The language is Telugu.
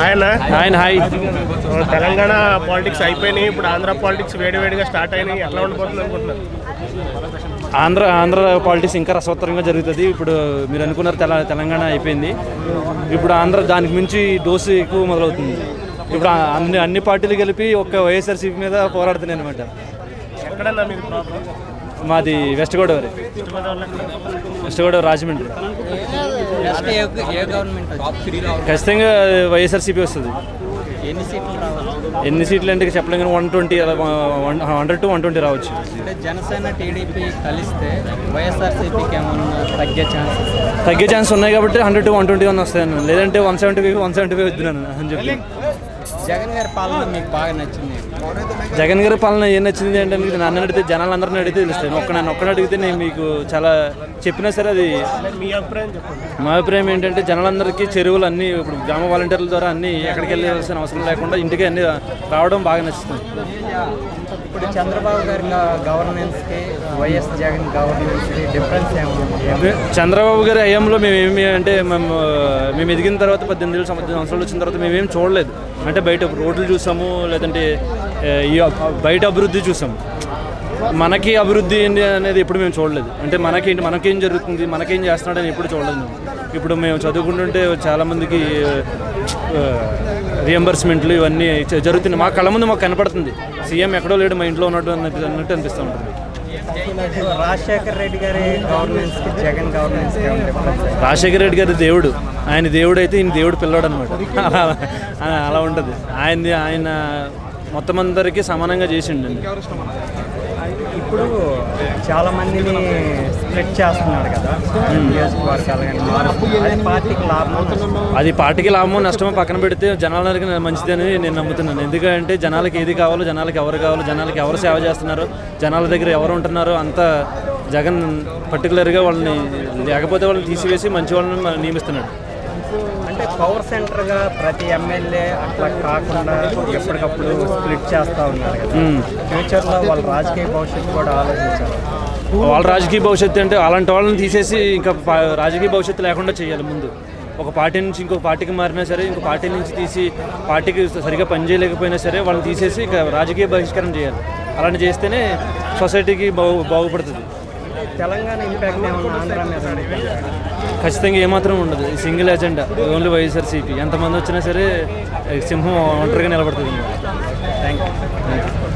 ఆయన ఆయన హాయ్ తెలంగాణ పాలిటిక్స్ అయిపోయినాయి. ఇప్పుడు ఆంధ్ర పాలిటిక్స్ వేడివేడిగా స్టార్ట్ అయినాయి. ఎట్లా ఉండిపోతుంది అనుకుంటున్నారు? ఆంధ్ర ఆంధ్ర పాలిటిక్స్ ఇంకా రసవత్తరంగా జరుగుతుంది. ఇప్పుడు మీరు అనుకున్నారు తెల తెలంగాణ అయిపోయింది. ఇప్పుడు ఆంధ్ర దానికి మించి డోసు ఎక్కువ మొదలవుతుంది. ఇప్పుడు అన్ని అన్ని పార్టీలు కలిపి ఒక వైఎస్ఆర్సీపీ మీద పోరాడుతున్నాయి అనమాట ఎక్కడన్నా మీరు ప్రాబ్లం మాది వెస్ట్ గోదావరి. వెస్ట్ గోదావరి రాజమండ్రి. ఖచ్చితంగా వైఎస్ఆర్సీపీ వస్తుంది. ఎన్ని సీట్లు అంటే చెప్పలేం కానీ వన్ ట్వంటీ అలా హండ్రెడ్ టు వన్ ట్వంటీ రావచ్చు. జనసేన టీడీపీ కలిస్తే వైఎస్ఆర్సీపీకి ఏమన్నా తగ్గే ఛాన్స్ తగ్గే ఛాన్స్ ఉన్నాయి కాబట్టి hundred to one twenty one వస్తాను లేదంటే one seventy five one seventy five వద్దున్నాను అని చెప్పి. జగన్ గారి పాలన మీకు బాగా నచ్చింది. జగన్ గారి పాలన ఏం నచ్చింది అంటే మీకు నన్ను అడిగితే జనాలందరిని అడిగితే తెలుస్తాయి. ఒక్క నన్ను ఒక్కని అడిగితే నేను మీకు చాలా చెప్పినా సరే అది మీ అభిప్రాయం చెప్పండి. మా అభిప్రాయం ఏంటంటే జనాలందరికీ చెరువులు అన్నీ ఇప్పుడు గ్రామ వాలంటీర్ల ద్వారా అన్నీ ఎక్కడికి వెళ్ళాల్సిన అవసరం లేకుండా ఇంటికి అన్నీ రావడం బాగా నచ్చుతుంది. ఇప్పుడు చంద్రబాబు గారి గవర్నెన్స్కి వైఎస్ జగన్ గవర్నెన్స్కి డిఫరెన్స్ ఏముంది? చంద్రబాబు గారి అయ్యంలో మేము ఏమి అంటే మేము మేము ఎదిగిన తర్వాత పద్దెనిమిది సంవత్సరాలు వచ్చిన తర్వాత మేమేం చూడలేదు. అంటే బయట రోడ్లు చూసాము లేదంటే ఈ బయట అభివృద్ధి చూసాము. మనకి అభివృద్ధి ఏంటి అనేది ఎప్పుడు మేము చూడలేదు. అంటే మనకేంటి మనకేం జరుగుతుంది మనకేం చేస్తున్నాడని ఎప్పుడు చూడలేదు ఇప్పుడు మేము చదువుకుంటుంటే చాలామందికి రియంబర్స్మెంట్లు ఇవన్నీ జరుగుతున్నాయి. మా కళ్ళ ముందు మాకు కనపడుతుంది. సీఎం ఎక్కడో లేడు మా ఇంట్లో ఉన్నట్టు అన్నట్టు అనిపిస్తూ ఉంటుంది. రాజశేఖర్ రెడ్డి గారి గవర్నెన్స్ జగన్ గవర్నెన్స్ రాజశేఖర రెడ్డి గారి దేవుడు. ఆయన దేవుడు అయితే ఈయన దేవుడు పిల్లడు అనమాట అలా అలా ఉంటుంది. ఆయన ఆయన మొత్తం అందరికీ సమానంగా చేసిండండి ఇప్పుడు చాలా మందిని స్ప్లిట్ చేస్తున్నాడు కదా నియోజకవర్గాలు కానీ మారుస్తుంది. అది పార్టీకి లాభం? అది పార్టీకి లాభమో నష్టమో పక్కన పెడితే జనాలకి మంచిదని నేను నమ్ముతున్నాను ఎందుకంటే జనాలకి ఏది కావాలో జనాలకి ఎవరు కావాలో జనాలకి ఎవరు సేవ చేస్తున్నారో జనాల దగ్గర ఎవరు ఉంటున్నారో అంతా జగన్ పర్టికులర్గా వాళ్ళని లేకపోతే వాళ్ళని తీసివేసి మంచి వాళ్ళని నియమిస్తున్నాడు అంటే పవర్ సెంటర్గా ప్రతి ఎమ్మెల్యే అట్లా కాకుండా ఎప్పటికప్పుడు స్ప్లిట్ చేస్తూ ఉన్నారు కదా. మ్మ్. ఫ్యూచర్లో వాళ్ళ రాజకీయ భవిష్యత్తు కూడా ఆలోచించాలి. వాళ్ళ రాజకీయ భవిష్యత్తు అంటే అలాంటి వాళ్ళని తీసేసి ఇంకా రాజకీయ భవిష్యత్తు లేకుండా చేయాలి ముందు. ఒక పార్టీ నుంచి ఇంకొక పార్టీకి మారినా సరే ఇంకో పార్టీ నుంచి తీసి పార్టీకి సరిగా పనిచేయలేకపోయినా సరే వాళ్ళని తీసేసి ఇక రాజకీయ బహిష్కరణ చేయాలి. అలాంటి చేస్తేనే సొసైటీకి బాగు బాగుపడుతుంది. తెలంగాణ ఇంపాక్ట్ ఆంధ్ర? ఖచ్చితంగా ఏమాత్రం ఉండదు. Single agenda only YSRCP. ఎంతమంది వచ్చినా సరే సింహం ఒంటరిగా నిలబడుతుంది. Thank you